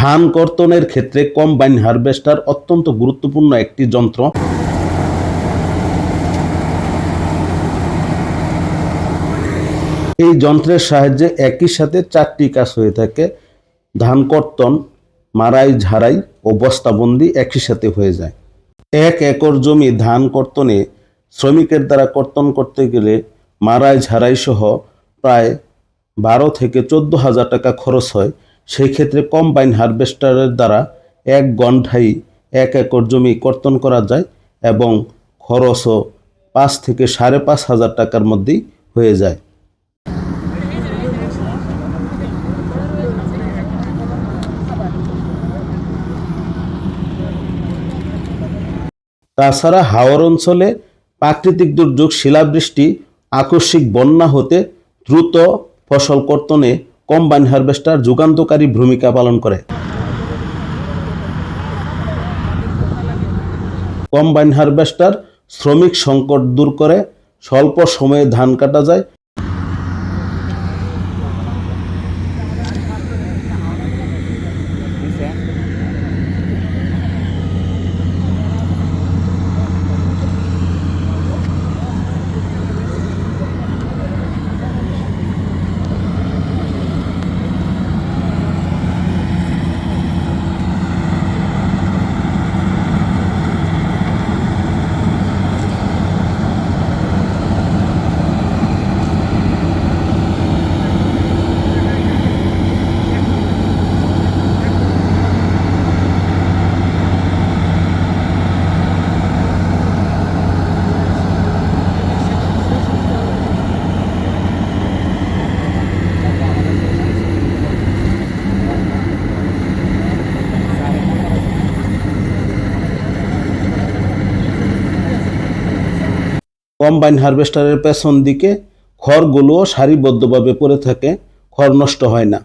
ধান কর্তনের ক্ষেত্রে combine harvester অত্যন্ত গুরুত্বপূর্ণ একটি যন্ত্র। এই যন্ত্রের সাহায্যে একই সাথে চারটি কাজ হয়ে থাকে। ধান কর্তন মারাই ঝাড়াই ও বস্তাবন্দি একই সাথে হয়ে যায়। এক একর জমি ধান কর্তনে শ্রমিকের দ্বারা কর্তন করতে গেলে মারাই ঝাড়াই সহ প্রায় বারো থেকে চোদ্দ হাজার টাকা খরচ হয়। সেই ক্ষেত্রে কম্বাইন হারভেস্টারের দ্বারা এক ঘন্টায় এক একর জমি কর্তন করা যায় এবং খরচও পাঁচ থেকে সাড়ে পাঁচ হাজার টাকার মধ্যেই হয়ে যায়। তাছাড়া হাওর অঞ্চলে প্রাকৃতিক দুর্যোগ, শিলাবৃষ্টি, আকস্মিক বন্যা হতে দ্রুত ফসল কর্তনে কম্বাইন হারভেস্টার যুগান্তকারী ভূমিকা পালন করে। কম্বাইন হারভেস্টার শ্রমিক সংকট দূর করে, স্বল্প সময়ে ধান কাটা যায় কম্বাইন হারভেস্টারের পেছন দিকে খড়গুলোও সারিবদ্ধভাবে পড়ে থাকে খড় নষ্ট হয় না।